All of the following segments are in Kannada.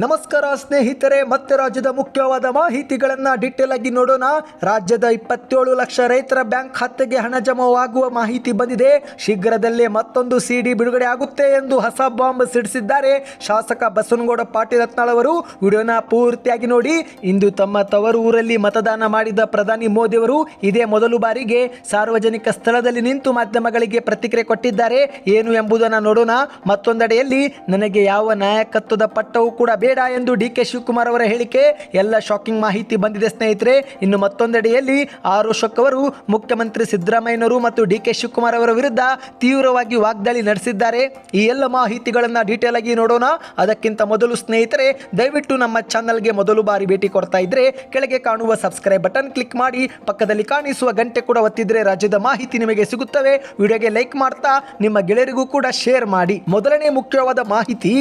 ನಮಸ್ಕಾರ ಸ್ನೇಹಿತರೆ, ಮತ್ತೆ ರಾಜ್ಯದ ಮುಖ್ಯವಾದ ಮಾಹಿತಿಗಳನ್ನು ಡಿಟೇಲ್ ಆಗಿ ನೋಡೋಣ. ರಾಜ್ಯದ ಇಪ್ಪತ್ತೇಳು ಲಕ್ಷ ರೈತರ ಬ್ಯಾಂಕ್ ಖಾತೆಗೆ ಹಣ ಜಮಾವಾಗುವ ಮಾಹಿತಿ ಬಂದಿದೆ. ಶೀಘ್ರದಲ್ಲೇ ಮತ್ತೊಂದು ಸಿಡಿ ಬಿಡುಗಡೆ ಆಗುತ್ತೆ ಎಂದು ಹೊಸ ಬಾಂಬ್ ಸಿಡಿಸಿದ್ದಾರೆ ಶಾಸಕ ಬಸವನಗೌಡ ಪಾಟೀಲ್ ರತ್ನಾಳ್ ಅವರು. ವಿಡಿಯೋನ ಪೂರ್ತಿಯಾಗಿ ನೋಡಿ. ಇಂದು ತಮ್ಮ ತವರು ಊರಲ್ಲಿ ಮತದಾನ ಮಾಡಿದ ಪ್ರಧಾನಿ ಮೋದಿ ಅವರು ಇದೇ ಮೊದಲು ಬಾರಿಗೆ ಸಾರ್ವಜನಿಕ ಸ್ಥಳದಲ್ಲಿ ನಿಂತು ಮಾಧ್ಯಮಗಳಿಗೆ ಪ್ರತಿಕ್ರಿಯೆ ಕೊಟ್ಟಿದ್ದಾರೆ. ಏನು ಎಂಬುದನ್ನು ನೋಡೋಣ. ಮತ್ತೊಂದೆಡೆಯಲ್ಲಿ, ನನಗೆ ಯಾವ ನಾಯಕತ್ವದ ಪಟ್ಟವು ಕೂಡ ಬೇಡ ಎಂದು ಡಿ ಕೆ ಶಿವಕುಮಾರ್ ಅವರ ಹೇಳಿಕೆ. ಎಲ್ಲ ಶಾಕಿಂಗ್ ಮಾಹಿತಿ ಬಂದಿದೆ ಸ್ನೇಹಿತರೆ. ಇನ್ನು ಮತ್ತೊಂದೆಡೆಯಲ್ಲಿ ಆರೋಶಕ್ ಅವರು ಮುಖ್ಯಮಂತ್ರಿ ಸಿದ್ದರಾಮಯ್ಯನವರು ಮತ್ತು ಡಿ ಕೆ ಶಿವಕುಮಾರ್ ಅವರ ವಿರುದ್ಧ ತೀವ್ರವಾಗಿ ವಾಗ್ದಾಳಿ ನಡೆಸಿದ್ದಾರೆ. ಈ ಎಲ್ಲ ಮಾಹಿತಿಗಳನ್ನು ಡೀಟೇಲ್ ಆಗಿ ನೋಡೋಣ. ಅದಕ್ಕಿಂತ ಮೊದಲು ಸ್ನೇಹಿತರೆ, ದಯವಿಟ್ಟು ನಮ್ಮ ಚಾನಲ್ಗೆ ಮೊದಲು ಬಾರಿ ಭೇಟಿ ಕೊಡ್ತಾ ಇದ್ರೆ ಕೆಳಗೆ ಕಾಣುವ ಸಬ್ಸ್ಕ್ರೈಬ್ ಬಟನ್ ಕ್ಲಿಕ್ ಮಾಡಿ, ಪಕ್ಕದಲ್ಲಿ ಕಾಣಿಸುವ ಗಂಟೆ ಕೂಡ ಒತ್ತಿದ್ರೆ ರಾಜ್ಯದ ಮಾಹಿತಿ ನಿಮಗೆ ಸಿಗುತ್ತವೆ. ವಿಡಿಯೋಗೆ ಲೈಕ್ ಮಾಡ್ತಾ, ನಿಮ್ಮ ಗೆಳೆಯರಿಗೂ ಕೂಡ ಶೇರ್ ಮಾಡಿ. ಮೊದಲನೇ ಮುಖ್ಯವಾದ ಮಾಹಿತಿ,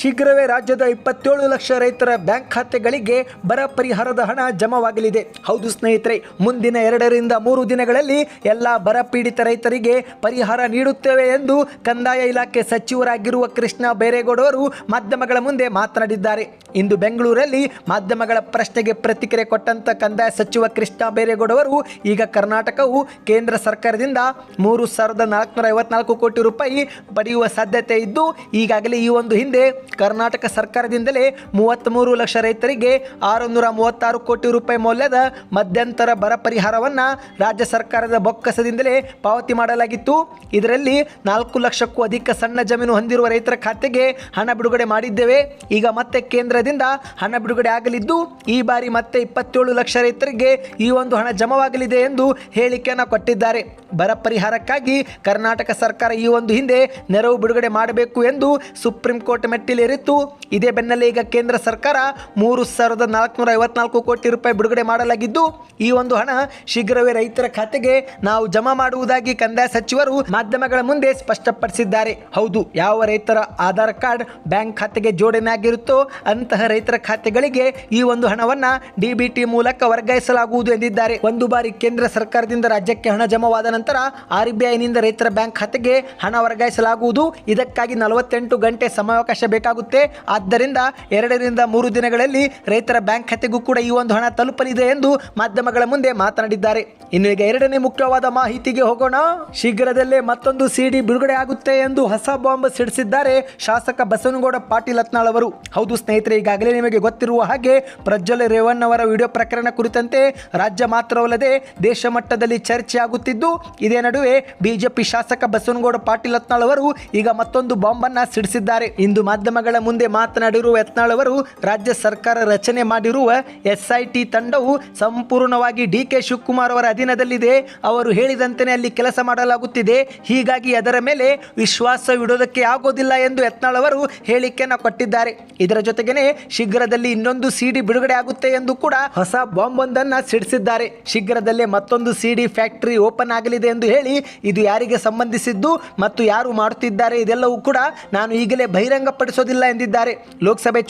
ಶೀಘ್ರವೇ ರಾಜ್ಯದ ಇಪ್ಪತ್ತೇಳು ಲಕ್ಷ ರೈತರ ಬ್ಯಾಂಕ್ ಖಾತೆಗಳಿಗೆ ಬರ ಪರಿಹಾರದ ಹಣ ಜಮವಾಗಲಿದೆ. ಹೌದು ಸ್ನೇಹಿತರೆ, ಮುಂದಿನ ಎರಡರಿಂದ ಮೂರು ದಿನಗಳಲ್ಲಿ ಎಲ್ಲ ಬರ ಪೀಡಿತ ರೈತರಿಗೆ ಪರಿಹಾರ ನೀಡುತ್ತೇವೆ ಎಂದು ಕಂದಾಯ ಇಲಾಖೆ ಸಚಿವರಾಗಿರುವ ಕೃಷ್ಣ ಬೈರೇಗೌಡ ಅವರು ಮಾಧ್ಯಮಗಳ ಮುಂದೆ ಮಾತನಾಡಿದ್ದಾರೆ. ಇಂದು ಬೆಂಗಳೂರಲ್ಲಿ ಮಾಧ್ಯಮಗಳ ಪ್ರಶ್ನೆಗೆ ಪ್ರತಿಕ್ರಿಯೆ ಕೊಟ್ಟಂತ ಕಂದಾಯ ಸಚಿವ ಕೃಷ್ಣ ಬೈರೇಗೌಡ ಅವರು ಈಗ ಕರ್ನಾಟಕವು ಕೇಂದ್ರ ಸರ್ಕಾರದಿಂದ ಮೂರು ಸಾವಿರದ ನಾಲ್ಕುನೂರ ಐವತ್ನಾಲ್ಕು ಕೋಟಿ ರೂಪಾಯಿ ಪಡೆಯುವ ಸಾಧ್ಯತೆ ಇದ್ದು, ಈಗಾಗಲೇ ಈ ಒಂದು ಹಿಂದೆ ಕರ್ನಾಟಕ ಸರ್ಕಾರದಿಂದಲೇ ಮೂವತ್ತ್ಮೂರು ಲಕ್ಷ ರೈತರಿಗೆ ಆರುನೂರ ಮೂವತ್ತಾರು ಕೋಟಿ ರೂಪಾಯಿ ಮೌಲ್ಯದ ಮಧ್ಯಂತರ ಬರ ಪರಿಹಾರವನ್ನು ರಾಜ್ಯ ಸರ್ಕಾರದ ಬೊಕ್ಕಸದಿಂದಲೇ ಪಾವತಿ ಮಾಡಲಾಗಿತ್ತು. ಇದರಲ್ಲಿ ನಾಲ್ಕು ಲಕ್ಷಕ್ಕೂ ಅಧಿಕ ಸಣ್ಣ ಜಮೀನು ಹೊಂದಿರುವ ರೈತರ ಖಾತೆಗೆ ಹಣ ಬಿಡುಗಡೆ ಮಾಡಿದ್ದೇವೆ. ಈಗ ಮತ್ತೆ ಕೇಂದ್ರದಿಂದ ಹಣ ಬಿಡುಗಡೆ ಆಗಲಿದ್ದು, ಈ ಬಾರಿ ಮತ್ತೆ ಇಪ್ಪತ್ತೇಳು ಲಕ್ಷ ರೈತರಿಗೆ ಈ ಒಂದು ಹಣ ಜಮವಾಗಲಿದೆ ಎಂದು ಹೇಳಿಕೆಯನ್ನು ಕೊಟ್ಟಿದ್ದಾರೆ. ಬರ ಪರಿಹಾರಕ್ಕಾಗಿ ಕರ್ನಾಟಕ ಸರ್ಕಾರ ಈ ಒಂದು ಹಿಂದೆ ನೆರವು ಬಿಡುಗಡೆ ಮಾಡಬೇಕು ಎಂದು ಸುಪ್ರೀಂ ಕೋರ್ಟ್ ಮೆಟ್ಟಿಲೇರಿತ್ತು. ಇದೇ ಬೆನ್ನಲ್ಲೇ ಈಗ ಕೇಂದ್ರ ಸರ್ಕಾರ ಮೂರು ಸಾವಿರದ ನಾಲ್ಕುನೂರ ಐವತ್ನಾಲ್ಕು ಕೋಟಿ ರೂಪಾಯಿ ಬಿಡುಗಡೆ ಮಾಡಲಾಗಿದ್ದು, ಈ ಒಂದು ಹಣ ಶೀಘ್ರವೇ ರೈತರ ಖಾತೆಗೆ ನಾವು ಜಮಾ ಮಾಡುವುದಾಗಿ ಕಂದಾಯ ಸಚಿವರು ಮಾಧ್ಯಮಗಳ ಮುಂದೆ ಸ್ಪಷ್ಟಪಡಿಸಿದ್ದಾರೆ. ಹೌದು, ಯಾವ ರೈತರ ಆಧಾರ್ ಕಾರ್ಡ್ ಬ್ಯಾಂಕ್ ಖಾತೆಗೆ ಜೋಡಣೆ ಆಗಿರುತ್ತೋ ಅಂತಹ ರೈತರ ಖಾತೆಗಳಿಗೆ ಈ ಒಂದು ಹಣವನ್ನ ಡಿಬಿಟಿ ಮೂಲಕ ವರ್ಗಾಯಿಸಲಾಗುವುದು ಎಂದಿದ್ದಾರೆ. ಒಂದು ಬಾರಿ ಕೇಂದ್ರ ಸರ್ಕಾರದಿಂದ ರಾಜ್ಯಕ್ಕೆ ಹಣ ಜಮಾವಾದ ನಂತರ ಆರ್ ಬಿ ರೈತರ ಬ್ಯಾಂಕ್ ಖಾತೆಗೆ ಹಣ ವರ್ಗಾಯಿಸಲಾಗುವುದು. ಇದಕ್ಕಾಗಿ ನಲವತ್ತೆಂಟು ಗಂಟೆ ಸಮಯಾವಕಾಶ ಬೇಕಾಗುತ್ತೆ. ಆದ್ದರಿಂದ ಎರಡರಿಂದ ಮೂರು ದಿನಗಳಲ್ಲಿ ರೈತರ ಬ್ಯಾಂಕ್ ಖಾತೆಗೂ ಕೂಡ ಈ ಒಂದು ಹಣ ತಲುಪಲಿದೆ ಎಂದು ಮಾಧ್ಯಮಗಳ ಮುಂದೆ ಮಾತನಾಡಿದ್ದಾರೆ. ಇನ್ನು ಈಗ ಎರಡನೇ ಮುಖ್ಯವಾದ ಮಾಹಿತಿಗೆ ಹೋಗೋಣ. ಶೀಘ್ರದಲ್ಲೇ ಮತ್ತೊಂದು ಸಿಡಿ ಬಿಡುಗಡೆ ಆಗುತ್ತೆ ಎಂದು ಹೊಸ ಬಾಂಬ್ ಸಿಡಿಸಿದ್ದಾರೆ ಶಾಸಕ ಬಸವನಗೌಡ ಪಾಟೀಲ್ ಅತ್ನಾಳ್ ಅವರು. ಹೌದು ಸ್ನೇಹಿತರೆ, ಈಗಾಗಲೇ ನಿಮಗೆ ಗೊತ್ತಿರುವ ಹಾಗೆ ಪ್ರಜ್ವಲ್ ರೇವಣ್ಣ ಅವರ ವಿಡಿಯೋ ಪ್ರಕರಣ ಕುರಿತಂತೆ ರಾಜ್ಯ ಮಾತ್ರವಲ್ಲದೆ ದೇಶ ಮಟ್ಟದಲ್ಲಿ ಚರ್ಚೆ ಆಗುತ್ತಿದ್ದು, ಇದೇ ನಡುವೆ ಬಿಜೆಪಿ ಶಾಸಕ ಬಸವನಗೌಡ ಪಾಟೀಲ್ ಅತ್ನಾಳ್ ಅವರು ಈಗ ಮತ್ತೊಂದು ಬಾಂಬ್ ಅನ್ನ ಸಿಡಿಸಿದ್ದಾರೆ. ಇಂದು ಮಾಧ್ಯಮಗಳ ಮುಂದೆ ಮಾತನಾಡಿರುವ ಯತ್ನಾಳ್ ಅವರು ರಾಜ್ಯ ಸರ್ಕಾರ ರಚನೆ ಮಾಡಿರುವ ಎಸ್ಐಟಿ ತಂಡವು ಸಂಪೂರ್ಣವಾಗಿ ಡಿ ಕೆ ಶಿವಕುಮಾರ್ ಅವರ ಅಧೀನದಲ್ಲಿದೆ. ಅವರು ಹೇಳಿದಂತೆಯೇ ಅಲ್ಲಿ ಕೆಲಸ ಮಾಡಲಾಗುತ್ತಿದೆ. ಹೀಗಾಗಿ ಅದರ ಮೇಲೆ ವಿಶ್ವಾಸವಿಡೋದಕ್ಕೆ ಆಗೋದಿಲ್ಲ ಎಂದು ಯತ್ನಾಳ್ ಅವರು ಹೇಳಿಕೆಯನ್ನು ಕೊಟ್ಟಿದ್ದಾರೆ. ಇದರ ಜೊತೆಗೇನೆ ಶೀಘ್ರದಲ್ಲಿ ಇನ್ನೊಂದು ಸಿಡಿ ಬಿಡುಗಡೆ ಆಗುತ್ತೆ ಎಂದು ಕೂಡ ಹೊಸ ಬಾಂಬ್ ಒಂದನ್ನು ಸಿಡಿಸಿದ್ದಾರೆ. ಶೀಘ್ರದಲ್ಲೇ ಮತ್ತೊಂದು ಸಿಡಿ ಫ್ಯಾಕ್ಟರಿ ಓಪನ್ ಆಗಲಿದೆ ಎಂದು ಹೇಳಿ ಇದು ಯಾರಿಗೆ ಸಂಬಂಧಿಸಿದ್ದು ಮತ್ತು ಯಾರು ಮಾಡುತ್ತಿದ್ದಾರೆ ಇದೆಲ್ಲವೂ ಕೂಡ ನಾನು ಈಗಲೇ ಬಹಿರಂಗಪಡಿಸೋದಿಲ್ಲ ಎಂದಿದ್ದಾರೆ.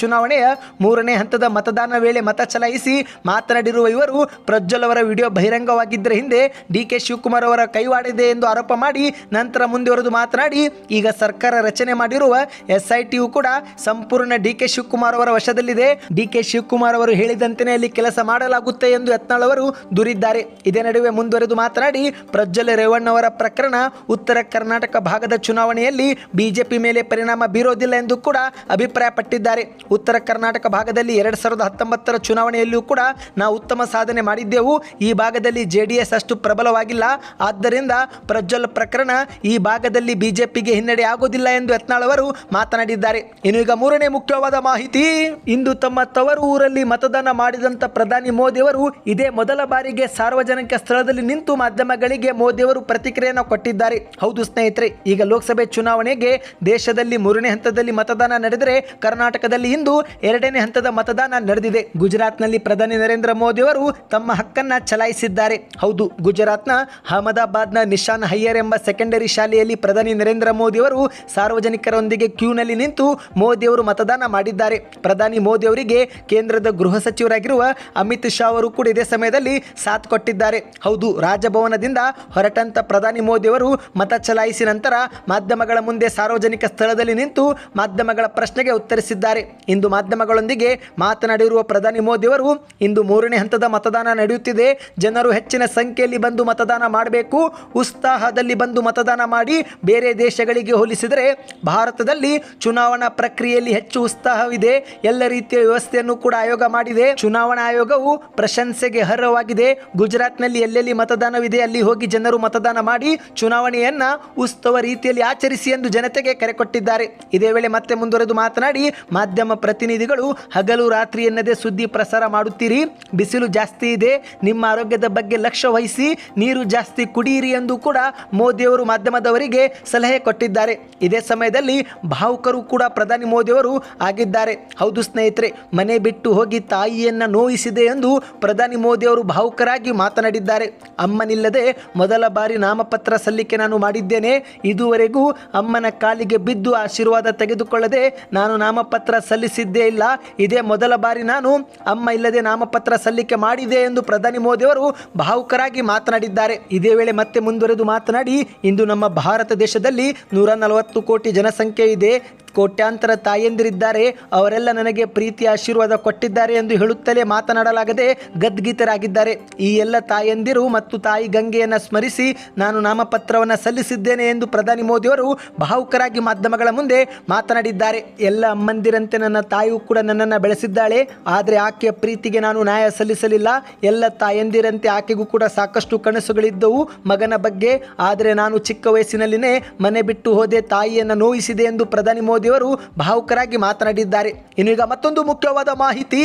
ಚುನಾವಣೆಯ ಮೂರನೇ ಹಂತದ ಮತದಾನ ವೇಳೆ ಮತ ಚಲಾಯಿಸಿ ಮಾತನಾಡಿರುವ ಇವರು ಪ್ರಜ್ವಲ್ ಅವರ ವಿಡಿಯೋ ಬಹಿರಂಗವಾಗಿದ್ದರ ಹಿಂದೆ ಡಿ ಕೆ ಶಿವಕುಮಾರ್ ಅವರ ಕೈವಾಡಿದೆ ಎಂದು ಆರೋಪ ಮಾಡಿ ನಂತರ ಮುಂದುವರೆದು ಮಾತನಾಡಿ, ಈಗ ಸರ್ಕಾರ ರಚನೆ ಮಾಡಿರುವ ಎಸ್ ಐ ಟಿಯು ಕೂಡ ಸಂಪೂರ್ಣ ಡಿ ಕೆ ಶಿವಕುಮಾರ್ ಅವರ ವಶದಲ್ಲಿದೆ. ಡಿ ಕೆ ಶಿವಕುಮಾರ್ ಅವರು ಹೇಳಿದಂತೆಯೇ ಅಲ್ಲಿ ಕೆಲಸ ಮಾಡಲಾಗುತ್ತೆ ಎಂದು ಯತ್ನಾಳ್ ಅವರು ದೂರಿದ್ದಾರೆ. ಇದೇ ನಡುವೆ ಮುಂದುವರೆದು ಮಾತನಾಡಿ, ಪ್ರಜ್ವಲ್ ರೇವಣ್ಣ ಅವರ ಪ್ರಕರಣ ಉತ್ತರ ಕರ್ನಾಟಕ ಭಾಗದ ಚುನಾವಣೆಯಲ್ಲಿ ಬಿಜೆಪಿ ಮೇಲೆ ಪರಿಣಾಮ ಬೀರೋದಿಲ್ಲ ಎಂದು ಕೂಡ ಅಭಿಪ್ರಾಯಪಟ್ಟಿದ್ದಾರೆ. ಉತ್ತರ ಕರ್ನಾಟಕ ಭಾಗದಲ್ಲಿ ಎರಡು ಸಾವಿರದ ಹತ್ತೊಂಬತ್ತರ ಚುನಾವಣೆಯಲ್ಲಿಯೂ ಕೂಡ ನಾವು ಉತ್ತಮ ಸಾಧನೆ ಮಾಡಿದ್ದೆವು. ಈ ಭಾಗದಲ್ಲಿ ಜೆ ಡಿ ಎಸ್ ಅಷ್ಟು ಪ್ರಬಲವಾಗಿಲ್ಲ. ಆದ್ದರಿಂದ ಪ್ರಜ್ವಲ್ ಪ್ರಕರಣ ಈ ಭಾಗದಲ್ಲಿ ಬಿಜೆಪಿಗೆ ಹಿನ್ನಡೆ ಆಗೋದಿಲ್ಲ ಎಂದು ಯತ್ನಾಳ್ ಅವರು ಮಾತನಾಡಿದ್ದಾರೆ. ಇನ್ನು ಈಗ ಮೂರನೇ ಮುಖ್ಯವಾದ ಮಾಹಿತಿ, ಇಂದು ತಮ್ಮ ತವರು ಊರಲ್ಲಿ ಮತದಾನ ಮಾಡಿದಂತ ಪ್ರಧಾನಿ ಮೋದಿ ಅವರು ಇದೇ ಮೊದಲ ಬಾರಿಗೆ ಸಾರ್ವಜನಿಕ ಸ್ಥಳದಲ್ಲಿ ನಿಂತು ಮಾಧ್ಯಮಗಳಿಗೆ ಮೋದಿ ಅವರು ಪ್ರತಿಕ್ರಿಯೆಯನ್ನು ಕೊಟ್ಟಿದ್ದಾರೆ. ಹೌದು ಸ್ನೇಹಿತರೆ, ಈಗ ಲೋಕಸಭೆ ಚುನಾವಣೆಗೆ ದೇಶದಲ್ಲಿ ಮೂರನೇ ಹಂತದಲ್ಲಿ ಮತದಾನ ನಡೆದರೆ ಕರ್ನಾಟಕದಲ್ಲಿ ಇಂದು ಎರಡನೇ ಹಂತದ ಮತದಾನ ನಡೆದಿದೆ. ಗುಜರಾತ್ನಲ್ಲಿ ಪ್ರಧಾನಿ ನರೇಂದ್ರ ಮೋದಿ ಅವರು ತಮ್ಮ ಹಕ್ಕನ್ನ ಚಲಾಯಿಸಿದ್ದಾರೆ. ಹೌದು, ಗುಜರಾತ್ನ ಅಹಮದಾಬಾದ್ನ ನಿಶಾನ್ ಹೈಯರ್ ಎಂಬ ಸೆಕೆಂಡರಿ ಶಾಲೆಯಲ್ಲಿ ಪ್ರಧಾನಿ ನರೇಂದ್ರ ಮೋದಿ ಅವರು ಸಾರ್ವಜನಿಕರೊಂದಿಗೆ ಕ್ಯೂನಲ್ಲಿ ನಿಂತು ಮೋದಿ ಅವರು ಮತದಾನ ಮಾಡಿದ್ದಾರೆ. ಪ್ರಧಾನಿ ಮೋದಿ ಅವರಿಗೆ ಕೇಂದ್ರದ ಗೃಹ ಸಚಿವರಾಗಿರುವ ಅಮಿತ್ ಶಾ ಅವರು ಕೂಡ ಇದೇ ಸಮಯದಲ್ಲಿ ಸಾಥ್ ಕೊಟ್ಟಿದ್ದಾರೆ. ಹೌದು, ರಾಜಭವನದಿಂದ ಹೊರಟಂತ ಪ್ರಧಾನಿ ಮೋದಿ ಅವರು ಮತ ಚಲಾಯಿಸಿ ನಂತರ ಮಾಧ್ಯಮಗಳ ಮುಂದೆ ಸಾರ್ವಜನಿಕ ಸ್ಥಳದಲ್ಲಿ ನಿಂತು ಮಾಧ್ಯಮಗಳ ಪ್ರಶ್ನೆಗೆ ಉತ್ತರಿಸಿದ್ದಾರೆ. ಇಂದು ಮಾಧ್ಯಮಗಳೊಂದಿಗೆ ಮಾತನಾಡಿರುವ ಪ್ರಧಾನಿ ಮೋದಿಯವರು ಇಂದು ಮೂರನೇ ಹಂತದ ಮತದಾನ ನಡೆಯುತ್ತಿದೆ. ಜನರು ಹೆಚ್ಚಿನ ಸಂಖ್ಯೆಯಲ್ಲಿ ಬಂದು ಮತದಾನ ಮಾಡಬೇಕು. ಉತ್ಸಾಹದಲ್ಲಿ ಬಂದು ಮತದಾನ ಮಾಡಿ ಬೇರೆ ದೇಶಗಳಿಗೆ ಹೋಲಿಸಿದರೆ ಭಾರತದಲ್ಲಿ ಚುನಾವಣಾ ಪ್ರಕ್ರಿಯೆಯಲ್ಲಿ ಹೆಚ್ಚು ಉತ್ಸಾಹವಿದೆ. ಎಲ್ಲ ರೀತಿಯ ವ್ಯವಸ್ಥೆಯನ್ನು ಕೂಡ ಆಯೋಗ ಮಾಡಿದೆ. ಚುನಾವಣಾ ಆಯೋಗವು ಪ್ರಶಂಸೆಗೆ ಅರ್ಹವಾಗಿದೆ. ಗುಜರಾತ್ನಲ್ಲಿ ಎಲ್ಲೆಲ್ಲಿ ಮತದಾನವಿದೆ ಅಲ್ಲಿ ಹೋಗಿ ಜನರು ಮತದಾನ ಮಾಡಿ ಚುನಾವಣೆಯನ್ನ ಉತ್ಸವ ರೀತಿಯಲ್ಲಿ ಆಚರಿಸಿ ಎಂದು ಜನತೆಗೆ ಕರೆ ಕೊಟ್ಟಿದ್ದಾರೆ. ಇದೇ ವೇಳೆ ಮತ್ತೆ ಮುಂದುವರೆದು ಮಾತನಾಡಿ, ಮಾಧ್ಯಮ ಪ್ರತಿನಿಧಿಗಳು, ಹಗಲು ರಾತ್ರಿ ಎನ್ನದೇ ಸುದ್ದಿ ಪ್ರಸಾರ ಮಾಡುತ್ತೀರಿ. ಬಿಸಿಲು ಜಾಸ್ತಿ ಇದೆ, ನಿಮ್ಮ ಆರೋಗ್ಯದ ಬಗ್ಗೆ ಲಕ್ಷ್ಯ ವಹಿಸಿ, ನೀರು ಜಾಸ್ತಿ ಕುಡಿಯಿರಿ ಎಂದು ಕೂಡ ಮೋದಿಯವರು ಮಾಧ್ಯಮದವರಿಗೆ ಸಲಹೆ ಕೊಟ್ಟಿದ್ದಾರೆ. ಇದೇ ಸಮಯದಲ್ಲಿ ಭಾವುಕರು ಕೂಡ ಪ್ರಧಾನಿ ಮೋದಿಯವರು ಆಗಿದ್ದಾರೆ. ಹೌದು ಸ್ನೇಹಿತರೆ, ಮನೆ ಬಿಟ್ಟು ಹೋಗಿ ತಾಯಿಯನ್ನು ನೋಯಿಸಿದೆ ಎಂದು ಪ್ರಧಾನಿ ಮೋದಿಯವರು ಭಾವುಕರಾಗಿ ಮಾತನಾಡಿದ್ದಾರೆ. ಅಮ್ಮನಿಲ್ಲದೆ ಮೊದಲ ಬಾರಿ ನಾಮಪತ್ರ ಸಲ್ಲಿಕೆ ನಾನು ಮಾಡಿದ್ದೇನೆ. ಇದುವರೆಗೂ ಅಮ್ಮನ ಕಾಲಿಗೆ ಬಿದ್ದು ಆಶೀರ್ವಾದ ತೆಗೆದುಕೊಳ್ಳದೆ ನಾನು ನಾಮಪತ್ರ ಸಲ್ಲಿಸಿದ್ದೇ ಇಲ್ಲ. ಇದೇ ಮೊದಲ ಬಾರಿ ನಾನು ಅಮ್ಮ ಇಲ್ಲದೆ ನಾಮಪತ್ರ ಸಲ್ಲಿಕೆ ಮಾಡಿದೆ ಎಂದು ಪ್ರಧಾನಿ ಮೋದಿಯವರು ಭಾವುಕರಾಗಿ ಮಾತನಾಡಿದ್ದಾರೆ. ಇದೇ ವೇಳೆ ಮತ್ತೆ ಮುಂದುವರೆದು ಮಾತನಾಡಿ, ಇಂದು ನಮ್ಮ ಭಾರತ ದೇಶದಲ್ಲಿ ನೂರ ನಲವತ್ತು ಕೋಟಿ ಜನಸಂಖ್ಯೆ ಇದೆ. ಕೋಟ್ಯಾಂತರ ತಾಯಂದಿರಿದ್ದಾರೆ. ಅವರೆಲ್ಲ ನನಗೆ ಪ್ರೀತಿ ಆಶೀರ್ವಾದ ಕೊಟ್ಟಿದ್ದಾರೆ ಎಂದು ಹೇಳುತ್ತಲೇ ಮಾತನಾಡಲಾಗದೆ ಗದ್ಗೀತರಾಗಿದ್ದಾರೆ. ಈ ಎಲ್ಲ ತಾಯಂದಿರು ಮತ್ತು ತಾಯಿ ಗಂಗೆಯನ್ನು ಸ್ಮರಿಸಿ ನಾನು ನಾಮಪತ್ರವನ್ನು ಸಲ್ಲಿಸಿದ್ದೇನೆ ಎಂದು ಪ್ರಧಾನಿ ಮೋದಿಯವರು ಭಾವುಕರಾಗಿ ಮಾಧ್ಯಮಗಳ ಮುಂದೆ ಮಾತನಾಡಿದ್ದಾರೆ. ಎಲ್ಲ ಅಮ್ಮಂದಿರಂತೆ ನನ್ನ ತಾಯಿಯೂ ಕೂಡ ನನ್ನನ್ನು ಬೆಳೆಸಿದ್ದಾಳೆ. ಆದರೆ ಆಕೆಯ ಪ್ರೀತಿಗೆ ನಾನು ನ್ಯಾಯ ಸಲ್ಲಿಸಲಿಲ್ಲ. ಎಲ್ಲ ತಾಯಂದಿರಂತೆ ಆಕೆಗೂ ಕೂಡ ಸಾಕಷ್ಟು ಕನಸುಗಳಿದ್ದವು ಮಗನ ಬಗ್ಗೆ. ಆದರೆ ನಾನು ಚಿಕ್ಕ ವಯಸ್ಸಿನಲ್ಲಿನೇ ಮನೆ ಬಿಟ್ಟು ಹೋದೆ. ತಾಯಿಯನ್ನು ನೋಯಿಸಿದೆ ಎಂದು ಪ್ರಧಾನಿ ಮೋದಿಯವರು ಭಾವುಕರಾಗಿ ಮಾತನಾಡಿದ್ದಾರೆ. ಇನ್ನೀಗ ಮತ್ತೊಂದು ಮುಖ್ಯವಾದ ಮಾಹಿತಿ.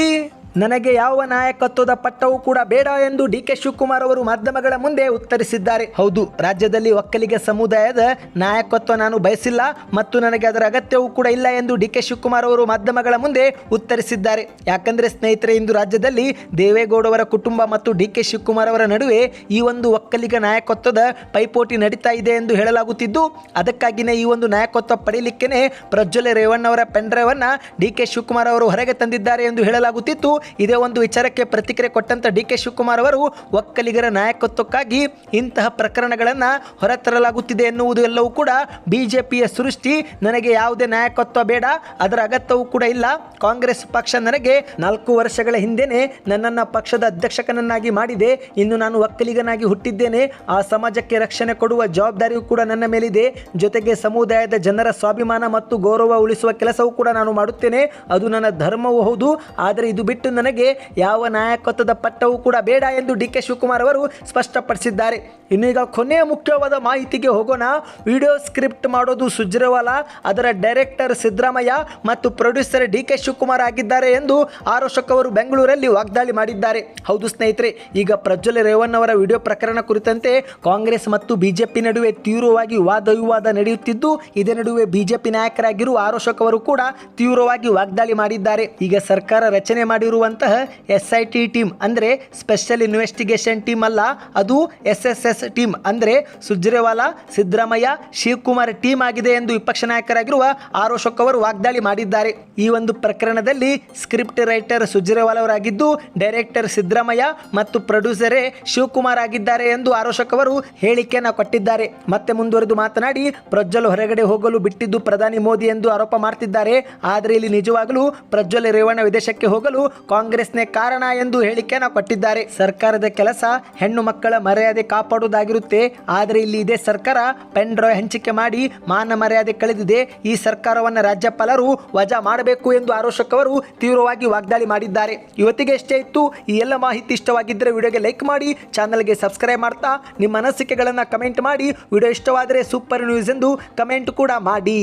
ನನಗೆ ಯಾವ ನಾಯಕತ್ವದ ಪಟ್ಟವೂ ಕೂಡ ಬೇಡ ಎಂದು ಡಿ ಕೆ ಶಿವಕುಮಾರ್ ಅವರು ಮಾಧ್ಯಮಗಳ ಮುಂದೆ ಉತ್ತರಿಸಿದ್ದಾರೆ. ಹೌದು, ರಾಜ್ಯದಲ್ಲಿ ಒಕ್ಕಲಿಗ ಸಮುದಾಯದ ನಾಯಕತ್ವ ನಾನು ಬಯಸಿಲ್ಲ ಮತ್ತು ನನಗೆ ಅದರ ಅಗತ್ಯವೂ ಕೂಡ ಇಲ್ಲ ಎಂದು ಡಿ ಕೆ ಶಿವಕುಮಾರ್ ಅವರು ಮಾಧ್ಯಮಗಳ ಮುಂದೆ ಉತ್ತರಿಸಿದ್ದಾರೆ. ಯಾಕಂದ್ರೆ ಸ್ನೇಹಿತರೆ, ಇಂದು ರಾಜ್ಯದಲ್ಲಿ ದೇವೇಗೌಡವರ ಕುಟುಂಬ ಮತ್ತು ಡಿ ಕೆ ಶಿವಕುಮಾರ್ ಅವರ ನಡುವೆ ಈ ಒಂದು ಒಕ್ಕಲಿಗ ನಾಯಕತ್ವದ ಪೈಪೋಟಿ ನಡೀತಾ ಇದೆ ಎಂದು ಹೇಳಲಾಗುತ್ತಿದ್ದು ಅದಕ್ಕಾಗಿಯೇ ಈ ಒಂದು ನಾಯಕತ್ವ ಪಡೆಯಲಿಕ್ಕೆ ಪ್ರಜ್ವಲ್ ರೇವಣ್ಣ ಅವರ ಪೆಂಡ್ರೈವನ್ನ ಡಿ ಕೆ ಶಿವಕುಮಾರ್ ಅವರು ಹೊರಗೆ ತಂದಿದ್ದಾರೆ ಎಂದು ಹೇಳಲಾಗುತ್ತಿತ್ತು. ಇದೇ ಒಂದು ವಿಚಾರಕ್ಕೆ ಪ್ರತಿಕ್ರಿಯೆ ಕೊಟ್ಟಂತ ಡಿ ಕೆ ಶಿವಕುಮಾರ್ ಅವರು, ಒಕ್ಕಲಿಗರ ನಾಯಕತ್ವಕ್ಕಾಗಿ ಇಂತಹ ಪ್ರಕರಣಗಳನ್ನು ಹೊರತರಲಾಗುತ್ತಿದೆ ಎನ್ನುವುದು ಎಲ್ಲವೂ ಕೂಡ ಬಿಜೆಪಿಯ ಸೃಷ್ಟಿ. ನನಗೆ ಯಾವುದೇ ನಾಯಕತ್ವ ಬೇಡ, ಅದರ ಅಗತ್ಯವೂ ಕೂಡ ಇಲ್ಲ. ಕಾಂಗ್ರೆಸ್ ಪಕ್ಷ ನನಗೆ ನಾಲ್ಕು ವರ್ಷಗಳ ಹಿಂದೆನೆ ನನ್ನನ್ನು ಪಕ್ಷದ ಅಧ್ಯಕ್ಷಕನನ್ನಾಗಿ ಮಾಡಿದೆ. ಇನ್ನು ನಾನು ಒಕ್ಕಲಿಗನಾಗಿ ಹುಟ್ಟಿದ್ದೇನೆ. ಆ ಸಮಾಜಕ್ಕೆ ರಕ್ಷಣೆ ಕೊಡುವ ಜವಾಬ್ದಾರಿಯೂ ಕೂಡ ನನ್ನ ಮೇಲಿದೆ. ಜೊತೆಗೆ ಸಮುದಾಯದ ಜನರ ಸ್ವಾಭಿಮಾನ ಮತ್ತು ಗೌರವ ಉಳಿಸುವ ಕೆಲಸವೂ ಕೂಡ ನಾನು ಮಾಡುತ್ತೇನೆ. ಅದು ನನ್ನ ಧರ್ಮವೂ ಹೌದು. ಆದರೆ ಇದು ಬಿಟ್ಟು ನನಗೆ ಯಾವ ನಾಯಕತ್ವದ ಪಟ್ಟವೂ ಕೂಡ ಬೇಡ ಎಂದು ಡಿ ಕೆ ಶಿವಕುಮಾರ್ ಅವರು ಸ್ಪಷ್ಟಪಡಿಸಿದ್ದಾರೆ. ಇನ್ನು ಈಗ ಕೊನೆಯ ಮುಖ್ಯವಾದ ಮಾಹಿತಿಗೆ ಹೋಗೋಣ. ವಿಡಿಯೋ ಸ್ಕ್ರಿಪ್ಟ್ ಮಾಡೋದು ಸುಜ್ರವಾಲ, ಅದರ ಡೈರೆಕ್ಟರ್ ಸಿದ್ದರಾಮಯ್ಯ ಮತ್ತು ಪ್ರೊಡ್ಯೂಸರ್ ಡಿ ಕೆ ಶಿವಕುಮಾರ್ ಆಗಿದ್ದಾರೆ ಎಂದು ಆರೋಶಕ್ ಅವರು ಬೆಂಗಳೂರಲ್ಲಿ ವಾಗ್ದಾಳಿ ಮಾಡಿದ್ದಾರೆ. ಹೌದು ಸ್ನೇಹಿತರೆ, ಈಗ ಪ್ರಜ್ವಲ ರೇವಣ್ಣವರ ವಿಡಿಯೋ ಪ್ರಕರಣ ಕುರಿತಂತೆ ಕಾಂಗ್ರೆಸ್ ಮತ್ತು ಬಿಜೆಪಿ ನಡುವೆ ತೀವ್ರವಾಗಿ ವಾದ ವಿವಾದ ನಡೆಯುತ್ತಿದ್ದು, ಇದೇ ನಡುವೆ ಬಿಜೆಪಿ ನಾಯಕರಾಗಿರುವ ಆರೋಶಕ್ ಅವರು ಕೂಡ ತೀವ್ರವಾಗಿ ವಾಗ್ದಾಳಿ ಮಾಡಿದ್ದಾರೆ. ಈಗ ಸರ್ಕಾರ ರಚನೆ ಮಾಡಿರುವಂತಹ ಎಸ್ ಐ ಟಿ ಟೀಮ್ ಅಂದರೆ ಸ್ಪೆಷಲ್ ಇನ್ವೆಸ್ಟಿಗೇಷನ್ ಟೀಮ್ ಅಲ್ಲ, ಅದು ಎಸ್ ಎಸ್ ಎಸ್ ಟೀಮ್ ಅಂದರೆ ಸುಜ್ರೇವಾಲಾ, ಸಿದ್ದರಾಮಯ್ಯ, ಶಿವಕುಮಾರ್ ಟೀಮ್ ಆಗಿದೆ ಎಂದು ವಿಪಕ್ಷ ನಾಯಕರಾಗಿರುವ ಆರೋಶಕ್ ಅವರು ವಾಗ್ದಾಳಿ ಮಾಡಿದ್ದಾರೆ. ಈ ಒಂದು ಪ್ರಕರಣದಲ್ಲಿ ಸ್ಕ್ರಿಪ್ಟ್ ರೈಟರ್ ಸುಜ್ರೇವಾಲಾ ಅವರಾಗಿದ್ದು ಡೈರೆಕ್ಟರ್ ಸಿದ್ದರಾಮಯ್ಯ ಮತ್ತು ಪ್ರೊಡ್ಯೂಸರೇ ಶಿವಕುಮಾರ್ ಆಗಿದ್ದಾರೆ ಎಂದು ಆರೋಶಕ್ ಅವರು ಹೇಳಿಕೆಯನ್ನು ಕೊಟ್ಟಿದ್ದಾರೆ. ಮತ್ತೆ ಮುಂದುವರೆದು ಮಾತನಾಡಿ, ಪ್ರಜ್ವಲ್ ಹೊರಗಡೆ ಹೋಗಲು ಬಿಟ್ಟಿದ್ದು ಪ್ರಧಾನಿ ಮೋದಿ ಎಂದು ಆರೋಪ ಮಾಡ್ತಿದ್ದಾರೆ. ಆದರೆ ಇಲ್ಲಿ ನಿಜವಾಗಲೂ ಪ್ರಜ್ವಲ್ ರೇವಣ್ಣ ವಿದೇಶಕ್ಕೆ ಹೋಗಲು ಕಾಂಗ್ರೆಸ್ನೇ ಕಾರಣ ಎಂದು ಹೇಳಿಕೆಯನ್ನು ಕೊಟ್ಟಿದ್ದಾರೆ. ಸರ್ಕಾರದ ಕೆಲಸ ಹೆಣ್ಣು ಮಕ್ಕಳ ಮರ್ಯಾದೆ ಕಾಪಾಡುವುದಾಗಿರುತ್ತೆ. ಆದರೆ ಇಲ್ಲಿ ಇದೇ ಸರ್ಕಾರ ಪೆನ್ ಡ್ರೈವ್ ಹಂಚಿಕೆ ಮಾಡಿ ಮಾನ ಮರ್ಯಾದೆ ಕಳೆದಿದೆ. ಈ ಸರ್ಕಾರವನ್ನು ರಾಜ್ಯಪಾಲರು ವಜಾ ಮಾಡಬೇಕು ಎಂದು ಆರೋಶಕ್ ಅವರು ತೀವ್ರವಾಗಿ ವಾಗ್ದಾಳಿ ಮಾಡಿದ್ದಾರೆ. ಇವತ್ತಿಗೆ ಎಷ್ಟೇ ಇತ್ತು. ಈ ಎಲ್ಲ ಮಾಹಿತಿ ಇಷ್ಟವಾಗಿದ್ದರೆ ವಿಡಿಯೋಗೆ ಲೈಕ್ ಮಾಡಿ, ಚಾನಲ್ಗೆ ಸಬ್ಸ್ಕ್ರೈಬ್ ಮಾಡ್ತಾ ನಿಮ್ಮ ಅನಿಸಿಕೆಗಳನ್ನು ಕಮೆಂಟ್ ಮಾಡಿ. ವಿಡಿಯೋ ಇಷ್ಟವಾದರೆ ಸೂಪರ್ ನ್ಯೂಸ್ ಎಂದು ಕಮೆಂಟ್ ಕೂಡ ಮಾಡಿ.